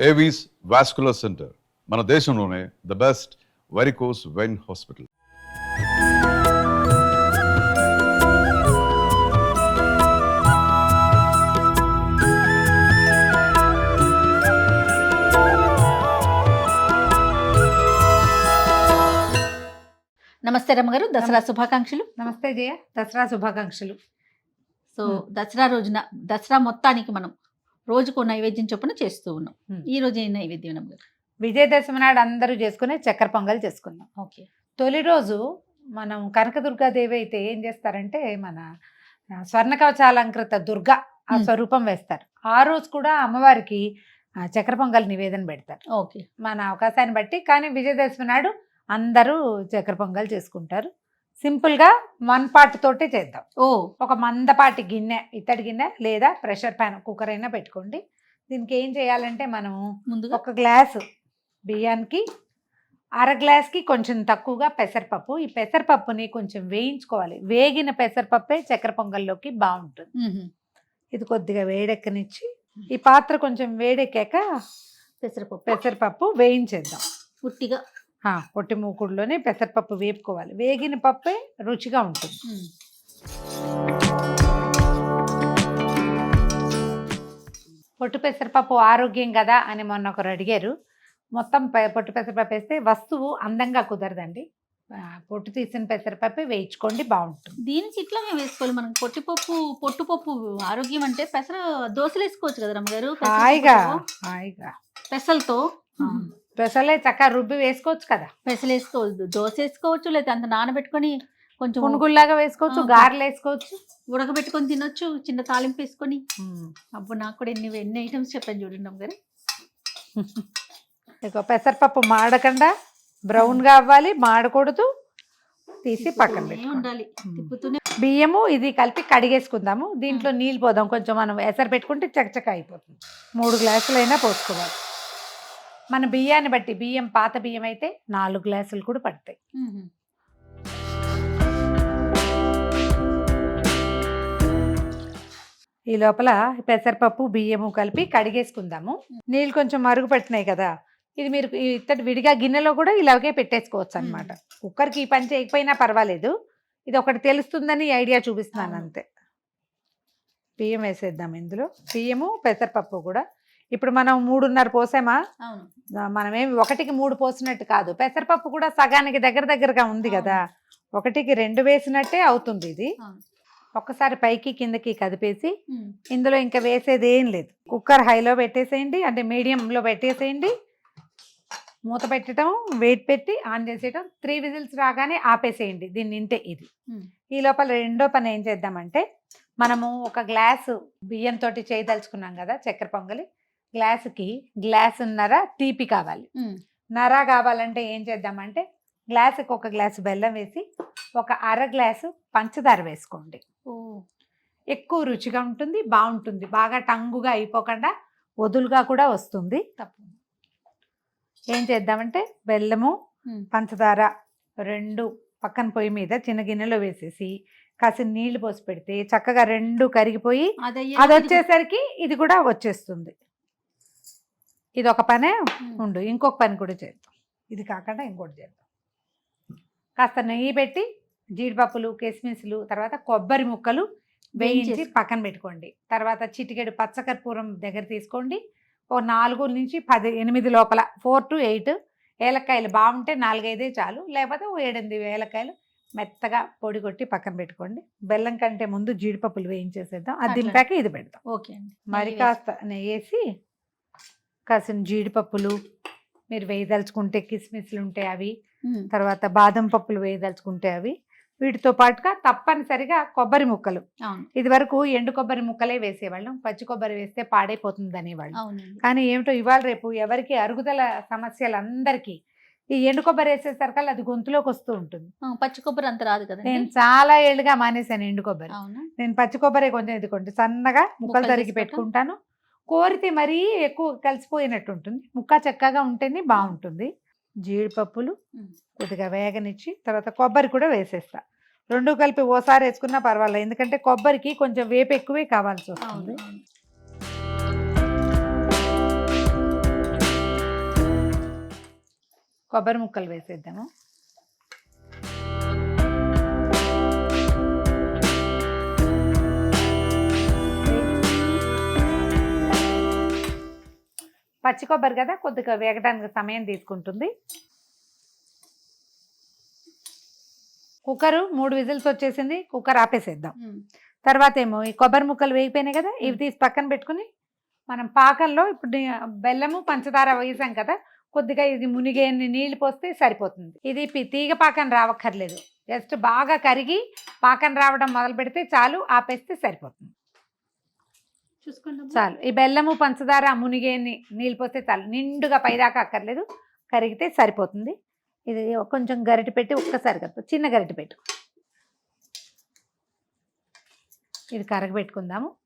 Avis vascular centre మన దేశంలోనే the best varicose vein hospital నమస్తే రమ్మగారు దసరా శుభాకాంక్షలు. నమస్తే జయ దసరా శుభాకాంక్షలు. సో. దసరా రోజున దసరా మొత్తానికి మనం రోజుకో నైవేద్యం చొప్పున చేస్తూ ఉన్నాం. ఈ రోజు ఏ నైవేద్యం రమ్మగారు విజయదశమి నాడు అందరూ చేసుకునే చక్కెర పొంగల్ చేసుకుందాం. ఓకే. తొలి రోజు మనం కనకదుర్గాదేవి అయితే ఏం చేస్తారంటే మన స్వర్ణ కవచాలంకృత దుర్గ ఆ. స్వరూపం వేస్తారు. ఆ రోజు కూడా అమ్మవారికి చక్కెర పొంగల్ నివేదన పెడతారు. ఓకే. మన అవకాశాన్ని బట్టి కానీ విజయదశమి నాడు అందరూ చక్కెర పొంగల్ చేసుకుంటారు. సింపుల్గా వన్ పార్ట్ తోటే చేద్దాం. ఓ. ఒక మందపాటి గిన్నె ఇత్తడి గిన్నె లేదా ప్రెషర్ ప్యాన్ కుక్కర్ అయినా పెట్టుకోండి. దీనికి ఏం చేయాలంటే మనము ముందుగా ఒక గ్లాసు బియ్యానికి అర గ్లాస్కి కొంచెం తక్కువగా పెసరపప్పు. ఈ పెసరపప్పుని కొంచెం వేయించుకోవాలి. వేగిన పెసరపప్పే చక్కెర పొంగల్లోకి బాగుంటుంది. ఇది కొద్దిగా వేడెక్కనిచ్చి ఈ పాత్ర కొంచెం వేడెక్కాక పెసరపప్పు. పెసరపప్పు వేయించేద్దాం. పుట్టిగా పొట్టి మూకుడులోనే పెసరపప్పు వేపుకోవాలి. వేగిన పప్పే రుచిగా ఉంటుంది. మ్మ్. పొట్టు పెసరపప్పు ఆరోగ్యం కదా అని మొన్న ఒకరు అడిగారు. మొత్తం పొట్టు పెసరపప్పు వేస్తే వస్తువు అందంగా కుదరదండి. పొట్టు తీసిన పెసరపప్పు వేయించుకోండి బాగుంటుంది. దీనికి ఇట్లాగే వేసుకోవాలి మనం. పొట్టిపప్పు పొట్టుపప్పు ఆరోగ్యం అంటే పెసర దోశలు వేసుకోవచ్చు కదా రమ్మగారు? హాయిగా హాయిగా. పెసలతో? పెసలే చక్కగా రుబ్బి వేసుకోవచ్చు కదా. పెసలు వేసుకోవచ్చు దోశ వేసుకోవచ్చు లేదా అంత నానబెట్టుకొని కొంచెం పునుగుల్లాగా వేసుకోవచ్చు గారెలు వేసుకోవచ్చు. ఉడకబెట్టుకొని తినొచ్చు చిన్న తాలింపు వేసుకొని. అప్పుడు నాకు కూడా ఎన్ని ఎన్ని ఐటమ్స్ చెప్పాను చూడండి రమ్మగారు ఇక పెసరపప్పు మాడకుండా బ్రౌన్గా అవ్వాలి మాడకూడదు. తీసి పక్కన ఉండాలి. తిప్పుతూనే బియ్యము ఇది కలిపి కడిగేసుకుందాము. దీంట్లో నీళ్ళు పోదాం కొంచెం మనం ఎసరు పెట్టుకుంటే చకచక అయిపోతుంది. మూడు గ్లాసులైనా పోసుకోవాలి. మన బియ్యాన్ని బట్టి బియ్యం పాత బియ్యం అయితే నాలుగు గ్లాసులు కూడా పడతాయి. ఈ లోపల పెసరపప్పు బియ్యము కలిపి కడిగేసుకుందాము. నీళ్ళు కొంచెం మరుగు పట్టినాయి కదా ఇది మీరు ఇత్తడి విడిగా గిన్నెలో కూడా ఇలాగే పెట్టేసుకోవచ్చు అనమాట కుక్కర్కి ఈ పని చేయకపోయినా పర్వాలేదు. ఇది ఒకటి తెలుస్తుందని ఐడియా చూపిస్తున్నాను. అంతే. బియ్యం వేసేద్దాం ఇందులో. బియ్యము పెసరపప్పు కూడా ఇప్పుడు మనం మూడున్నర పోసామా? మనమేమి ఒకటికి మూడు పోసినట్టు కాదు. పెసరపప్పు కూడా సగానికి దగ్గర దగ్గరగా ఉంది కదా. ఒకటికి రెండు వేసినట్టే అవుతుంది ఇది. ఒక్కసారి పైకి కిందకి కదిపేసి. ఇందులో ఇంకా వేసేది ఏం లేదు. కుక్కర్ హైలో పెట్టేసేయండి అంటే మీడియంలో పెట్టేసేయండి. మూత పెట్టడం వెయిట్ పెట్టి ఆన్ చేసేయడం త్రీ విజిల్స్ రాగానే ఆపేసేయండి. దీన్ని నింటే ఇది. ఈ లోపల రెండో పని ఏం చేద్దామంటే మనము ఒక గ్లాసు బియ్యంతో చేయదలుచుకున్నాం కదా చక్కెర పొంగలి. గ్లాసుకి గ్లాసున్నర తీపి కావాలి. నర కావాలంటే ఏం చేద్దామంటే గ్లాసుకి ఒక గ్లాసు బెల్లం వేసి ఒక అర గ్లాసు పంచదార వేసుకోండి. ఎక్కువ రుచిగా ఉంటుంది బాగుంటుంది. బాగా టంగుగా అయిపోకుండా వదులుగా కూడా వస్తుంది. తప్పు ఏం చేద్దామంటే బెల్లము. పంచదార రెండు పక్కన పొయ్యి మీద చిన్న గిన్నెలో వేసేసి కాసిన నీళ్ళు పోసి పెడితే చక్కగా రెండు కరిగిపోయి అది వచ్చేసరికి ఇది కూడా వచ్చేస్తుంది. ఇది ఒక పనే. ఉండు ఇంకొక పని కూడా చేద్దాం. ఇది కాకుండా ఇంకోటి చేద్దాం. కాస్త నెయ్యి పెట్టి జీడిపప్పులు కిస్మిస్లు తర్వాత కొబ్బరి ముక్కలు వేయించి. పక్కన పెట్టుకోండి. తర్వాత చిటికెడు పచ్చకర్పూరం దగ్గర తీసుకోండి. ఓ నాలుగు నుంచి పది ఎనిమిది లోపల ఫోర్ టు ఎయిట్ ఏలక్కాయలు బాగుంటే నాలుగైదే చాలు. లేకపోతే ఓ ఏడెనిమిది ఏలక్కాయలు మెత్తగా పొడి కొట్టి పక్కన పెట్టుకోండి. బెల్లం కంటే ముందు జీడిపప్పులు వేయించేసేద్దాం. అది. దింపాక ఇది పెడదాం ఓకే అండి. మరి కాస్త నెయ్యేసి కాసిన జీడిపప్పులు మీరు వేయదలుచుకుంటే కిస్మిస్లు ఉంటాయి అవి. తర్వాత బాదం పప్పులు వేయదలుచుకుంటే అవి. వీటితో పాటుగా తప్పనిసరిగా కొబ్బరి ముక్కలు. ఇది వరకు ఎండు కొబ్బరి ముక్కలే వేసేవాళ్ళం పచ్చి కొబ్బరి వేస్తే పాడైపోతుంది అనేవాళ్ళం కానీ ఏమిటో ఇవాళ రేపు ఎవరికి అరుగుదల సమస్యలు అందరికీ ఈ ఎండు కొబ్బరి వేసేసరికల్లా అది గొంతులోకి వస్తూ ఉంటుంది. పచ్చి కొబ్బరి అంత రాదు కదండి? నేను చాలా ఏళ్ళుగా మానేశాను ఎండు కొబ్బరి. నేను పచ్చి కొబ్బరి కొంచెం ఇదిగోండి సన్నగా ముక్కలు తరిగి పెట్టుకుంటాను. కోరితే మరీ ఎక్కువ కలిసిపోయినట్టు ఉంటుంది ముక్క చక్కగా ఉంటేనే బాగుంటుంది. జీడిపప్పులు కొద్దిగా వేగనిచ్చి తర్వాత కొబ్బరి కూడా వేసేస్తా. రెండు కలిపి ఓసారి వేసుకున్నా పర్వాలేదు. ఎందుకంటే కొబ్బరికి కొంచెం వేపు ఎక్కువే కావాల్సి వస్తుంది. కొబ్బరి ముక్కలు వేసేద్దాము. పచ్చి కొబ్బరి కదా కొద్దిగా వేగడానికి సమయం తీసుకుంటుంది. కుక్కరు మూడు విజిల్స్ వచ్చేసింది కుక్కర్ ఆపేసేద్దాం. తర్వాత ఏమో ఈ కొబ్బరి ముక్కలు వేగిపోయినాయి కదా ఇవి తీసి పక్కన పెట్టుకుని మనం పాకంలో ఇప్పుడు బెల్లము పంచదార వేసాం కదా కొద్దిగా ఇది మునిగే నీళ్ళు పోస్తే సరిపోతుంది. ఇది తీగ పాకం రావక్కర్లేదు. జస్ట్ బాగా కరిగి పాకం రావడం మొదలు పెడితే చాలు ఆపేస్తే సరిపోతుంది. చాలు. ఈ బెల్లము పంచదార మునిగే ని- నీళ్ళు పోస్తే చాలు. నిండుగా పైదాకా అక్కర్లేదు. కరిగితే సరిపోతుంది. ఇది కొంచెం గరిటె పెట్టి ఒక్కసారి కదా చిన్న గరిటె పెట్టు. ఇది కరగబెట్టుకుందాము.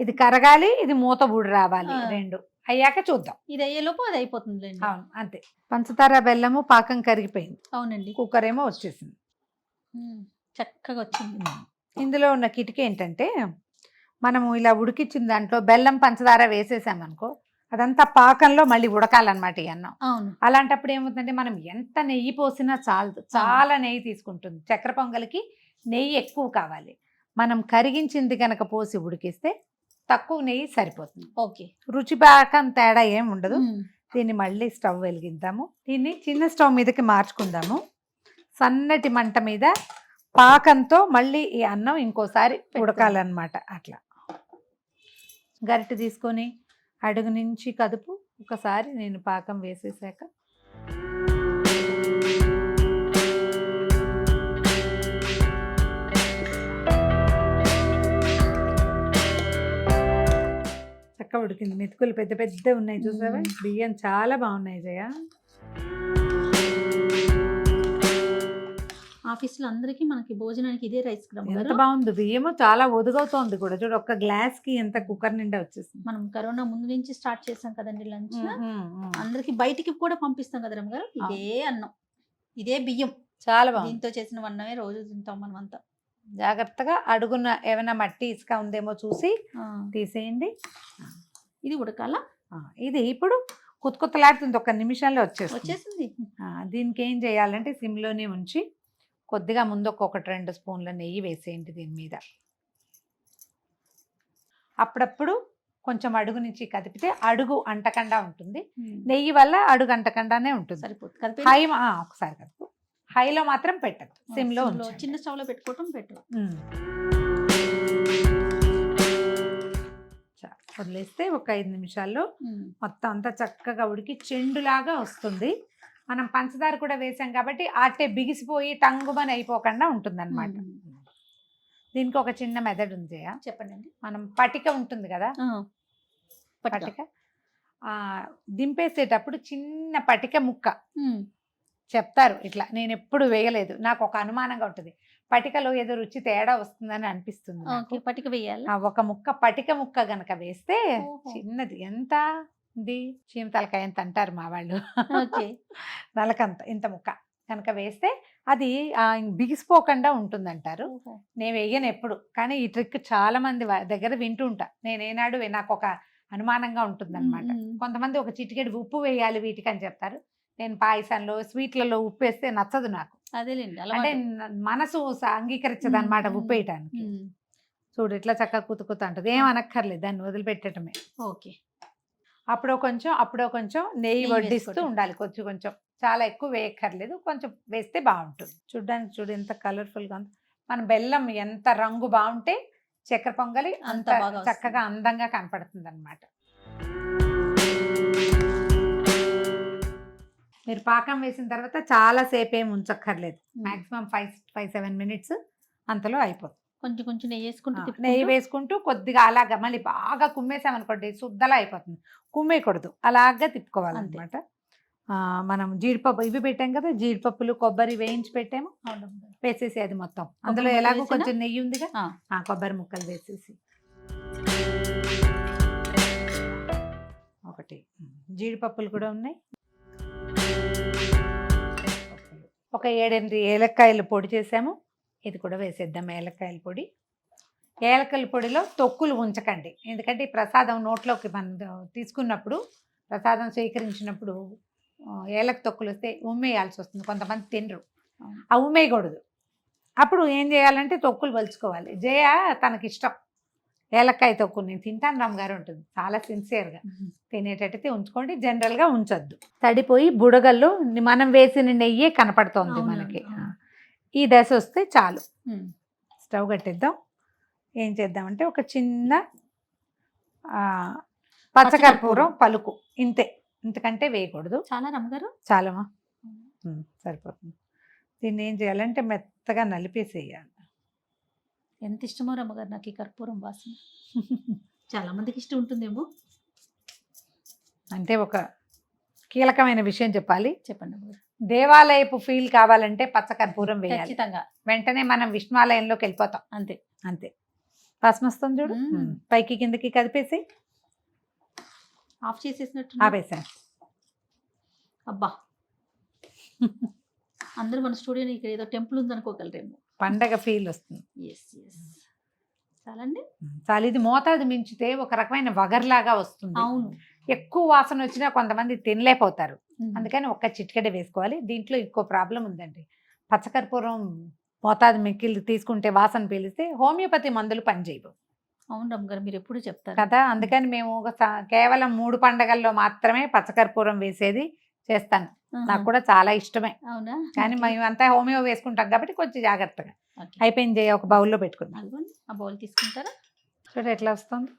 ఇది కరగాలి ఇది మూత బూడి రావాలి. రెండు. అయ్యాక చూద్దాం. ఇది అయ్యేలోపు అది అయిపోతుంది అవును అంతే. పంచదార బెల్లము పాకం కరిగిపోయింది. అవునండి. కుక్కర్ ఏమో వచ్చేసింది. చక్కగా వచ్చింది. ఇందులో ఉన్న కిటికీ ఏంటంటే మనము ఇలా ఉడికిచ్చిన దాంట్లో బెల్లం పంచదార వేసేసామనుకో అదంతా పాకంలో మళ్ళీ ఉడకాలన్నమాట ఈ అన్నం. అవును. అలాంటప్పుడు ఏమవుతుందంటే మనం ఎంత నెయ్యి పోసినా చాలదు. చాలా నెయ్యి తీసుకుంటుంది. చక్కెర పొంగలికి నెయ్యి ఎక్కువ కావాలి. మనం కరిగించింది కనుక పోసి ఉడికిస్తే తక్కువ నెయ్యి సరిపోతుంది. ఓకే. రుచి పాకం తేడా ఏం ఉండదు. దీన్ని మళ్ళీ స్టవ్ వెలిగిద్దాము. దీన్ని చిన్న స్టవ్ మీదకి మార్చుకుందాము. సన్నటి మంట మీద పాకంతో మళ్ళీ ఈ అన్నం ఇంకోసారి ఉడకాలన్నమాట అట్లా. గరిటె తీసుకొని అడుగు నుంచి కదుపు. ఒకసారి నేను పాకం వేసేసాక. చక్క ఉడికింది. మెతుకులు పెద్ద పెద్ద ఉన్నాయి చూసావా. బియ్యం చాలా బాగున్నాయి జయ. ఆఫీసులో అందరికీ మనకి భోజనానికి ఇదే రైస్ ఎంత బాగుంది. బియ్యము చాలా ఒదుగవుతోంది కూడా. చూడు ఒక్క గ్లాస్కి ఎంత కుక్కర్ నిండా వచ్చేసింది. మనం కరోనా ముందు నుంచి స్టార్ట్ చేసాం కదండి లంచ్. అందరికి బయటికి కూడా పంపిస్తాం కదా రమ్మ గారు ఇదే అన్నం. ఇదే బియ్యం. చాలా బాగుంది. దీంతో చేసిన అన్నమే రోజు తింటాం మనం అంతా జాగ్రత్తగా అడుగున ఏమైనా మట్టి ఇసుక ఉందేమో చూసి తీసేయండి. ఇది ఉడకాల? ఇది ఇప్పుడు కుత్తుకుత్తలాడుతుంది ఒక నిమిషంలో వచ్చేస్తుంది. వచ్చేసింది. దీనికి ఏం చేయాలంటే సిమ్లోనే ఉంచి కొద్దిగా ముందు ఒక్కొక్కటి రెండు స్పూన్ల నెయ్యి వేసేయండి దీని మీద. అప్పుడప్పుడు కొంచెం అడుగు నుంచి కదిపితే అడుగు అంటకుండా ఉంటుంది. నెయ్యి వల్ల అడుగు అంటకుండానే ఉంటుంది. సరిపోతుంది. హై ఒకసారి కలుపు హైలో మాత్రం పెట్టదు సిమ్లో. చిన్న స్టవ్లో పెట్టుకోవటం. చా- వదిలేస్తే ఒక ఐదు నిమిషాల్లో మొత్తం అంతా చక్కగా ఉడికి చెండులాగా వస్తుంది. మనం పంచదార కూడా వేసాం కాబట్టి అట్టే బిగిసిపోయి టంగుమని అయిపోకుండా ఉంటుందన్నమాట. దీనికి ఒక చిన్న మెథడ్ ఉంది. చెప్పండి మనం పటిక ఉంటుంది కదా? పటిక. ఆ, దింపేసేటప్పుడు చిన్న పటిక ముక్క. చెప్తారు ఇట్లా. నేను ఎప్పుడు వేయలేదు. నాకు ఒక అనుమానంగా ఉంటుంది. పటికలో ఏదో రుచి తేడా వస్తుందని అనిపిస్తుంది పట్టిక వేయాలి? ఒక ముక్క పటిక ముక్క గనక వేస్తే. చిన్నది. ఎంత? ఇది చీమ తలకాయ ఎంత అంటారు మా వాళ్ళు. ఓకే. నలకంత ఇంత ముక్క. కనుక వేస్తే అది బిగిసిపోకుండా ఉంటుందంటారు. నేను వేయను ఎప్పుడు. కానీ ఈ ట్రిక్ చాలా మంది దగ్గర వింటూ ఉంటా. నేను ఏనాడు వే- నాకు ఒక అనుమానంగా ఉంటుందన్నమాట. కొంతమంది ఒక చిటికెడు ఉప్పు వేయాలి వీటికి అని చెప్తారు. నేను పాయసంలో స్వీట్లలో ఉప్పు వేస్తే నచ్చదు నాకు. అదేలేండి అంటే మనసు అంగీకరించదు అనమాట. ఉప్పు వేయటానికి. చూడు ఇట్లా చక్కగా కుతుకుతా ఉంటుంది ఏం అనక్కర్లేదు దాన్ని వదిలిపెట్టడమే ఓకే. అప్పుడో కొంచెం అప్పుడో కొంచెం నెయ్యి వడ్డిస్తూ. ఉండాలి కొంచెం కొంచెం. చాలా ఎక్కువ వేయక్కర్లేదు. కొంచెం వేస్తే బాగుంటుంది. చూడ్డానికి చూడు ఎంత కలర్ఫుల్గా ఉంది. మన బెల్లం ఎంత రంగు బాగుంటే చక్కెర పొంగలి అంత. చక్కగా అందంగా కనపడుతుంది అనమాట మీరు పాకం వేసిన తర్వాత చాలా సేపు ఏమి ఉంచక్కర్లేదు. ఉమ్. Maximum five five seven minutes అంతలో అయిపోతుంది. కొంచెం కొంచెం నెయ్యి వేసుకుంటూ నెయ్యి వేసుకుంటూ కొద్దిగా అలాగా మళ్ళీ బాగా కుమ్మేసామనుకోండి శుద్ధలా అయిపోతుంది. కుమ్మేయకూడదు. అలాగా తిప్పుకోవాలన్నమాట. మనం జీడిపప్పు ఇవి పెట్టాం కదా జీడిపప్పులు కొబ్బరి వేయించి పెట్టాము. వేసేసి అది మొత్తం. అందులో ఎలాగో? కొంచెం నెయ్యి ఉందిగా. కొబ్బరి ముక్కలు వేసేసి. ఒకటి. జీడిపప్పులు కూడా ఉన్నాయి. ఒక ఏడెనిమిది ఏలక్కాయలు పొడి చేసాము. ఇది కూడా వేసేద్దాం ఏలక్కాయల పొడి. ఏలక్కల పొడిలో తొక్కులు ఉంచకండి. ఎందుకంటే ఈ ప్రసాదం నోట్లోకి మనం తీసుకున్నప్పుడు ప్రసాదం స్వీకరించినప్పుడు ఏలక తొక్కులు వస్తే ఉమ్మేయాల్సి వస్తుంది. కొంతమంది తినరు. ఆ ఉమ్మేయకూడదు. అప్పుడు ఏం చేయాలంటే తొక్కులు పలుచుకోవాలి జయ తనకి ఇష్టం ఏలక్కాయ తొక్కు నేను తింటాను రామ్ ఉంటుంది. చాలా సిన్సియర్గా. తినేటట్టయితే ఉంచుకోండి జనరల్గా ఉంచొద్దు. తడిపోయి బుడగల్లో మనం వేసిన నెయ్యే కనపడుతోంది మనకి. ఈ దశ వస్తే చాలు. స్టవ్ కట్టిద్దాం. ఏం చేద్దామంటే ఒక చిన్న పచ్చకర్పూరం పలుకు. ఇంతే. ఇంతకంటే వేయకూడదు. చాలా రమ్మగారు. చాలమా సరిపోతుంది. దీన్ని ఏం చేయాలంటే మెత్తగా నలిపేసేయాలి. ఎంత ఇష్టమో రమ్మగారు నాకు ఈ కర్పూరం వాసన. చాలా మందికి ఇష్టం ఉంటుందేమో. అంటే ఒక కీలకమైన విషయం చెప్పాలి. చెప్పండి అమ్మగారు. దేవాలయపు ఫీల్ కావాలంటే పచ్చకర్పూరం వేయాలి. ఖచ్చితంగా. వెంటనే మనం విష్ణువాలయంలోకి వెళ్ళిపోతాం. అంతే. అంతే. వస్తుంది చూడు. పైకి కిందకి కదిపేసి ఆఫ్ చేసేసినట్టు ఆపేసాను అబ్బా. అందరూ మన స్టూడియోని ఇక్కడ ఏదో టెంపుల్ ఉంది అనుకోగలరేమో పండగ ఫీల్ వస్తుంది. ఎస్ ఎస్ చాలండి. చాలా ఇది మోతాదు మించితే ఒక రకమైన వగర్లాగా వస్తుంది. అవును. ఎక్కువ వాసన వచ్చినా కొంతమంది తినలేకపోతారు. అందుకని ఒక్క చిటికెడ వేసుకోవాలి. దీంట్లో ఇంకో ప్రాబ్లం ఉందండి. పచ్చకర్పూరం మోతాదు మిక్కిలు తీసుకుంటే వాసన పీలిస్తే హోమియోపతి మందులు పనిచేయవు. అవును రమ్మగారు మీరు ఎప్పుడు చెప్తారు. కదా అందుకని మేము ఒక కేవలం మూడు పండగల్లో మాత్రమే పచ్చకర్పూరం వేసేది చేస్తాను. నాకు కూడా చాలా ఇష్టమే. అవునా? కానీ మేము అంతా హోమియో వేసుకుంటాం కాబట్టి కొంచెం జాగ్రత్తగా. అయిపోయింది ఒక బౌల్లో పెట్టుకుందాం. ఆ బౌల్ తీసుకుంటారా? చూడ ఎట్లా వస్తుంది.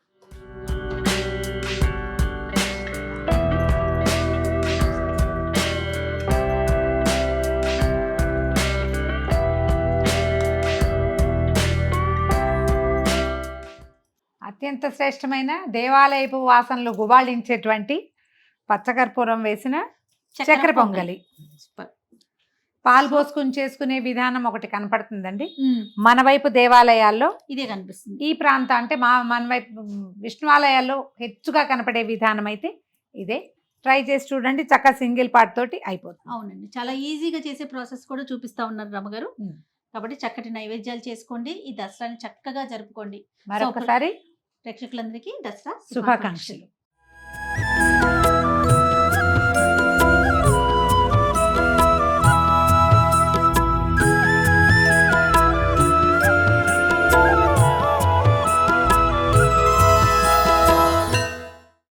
అత్యంత శ్రేష్టమైన దేవాలయపు వాసనలు గుబాళించేటువంటి పచ్చకర్పూరం వేసిన చక్కెర పొంగలి. పాలు పోసుకుని చేసుకునే విధానం ఒకటి కనపడుతుందండి. మన వైపు దేవాలయాల్లో ఇదే కనిపిస్తుంది. ఈ ప్రాంతం అంటే మా మన వైపు విష్ణువాలయాల్లో హెచ్చుగా కనపడే విధానం అయితే ఇదే. ట్రై చేసి చూడండి చక్కగా సింగిల్ పార్ట్ తోటి అయిపోతుంది. అవునండి. చాలా ఈజీగా చేసే ప్రాసెస్ కూడా చూపిస్తా ఉన్నారు రమ్మగారు. కాబట్టి చక్కటి నైవేద్యాలు చేసుకోండి. ఈ దసరాని చక్కగా జరుపుకోండి. మరొకసారి ప్రేక్షకులందరికీ దసరా శుభాకాంక్షలు.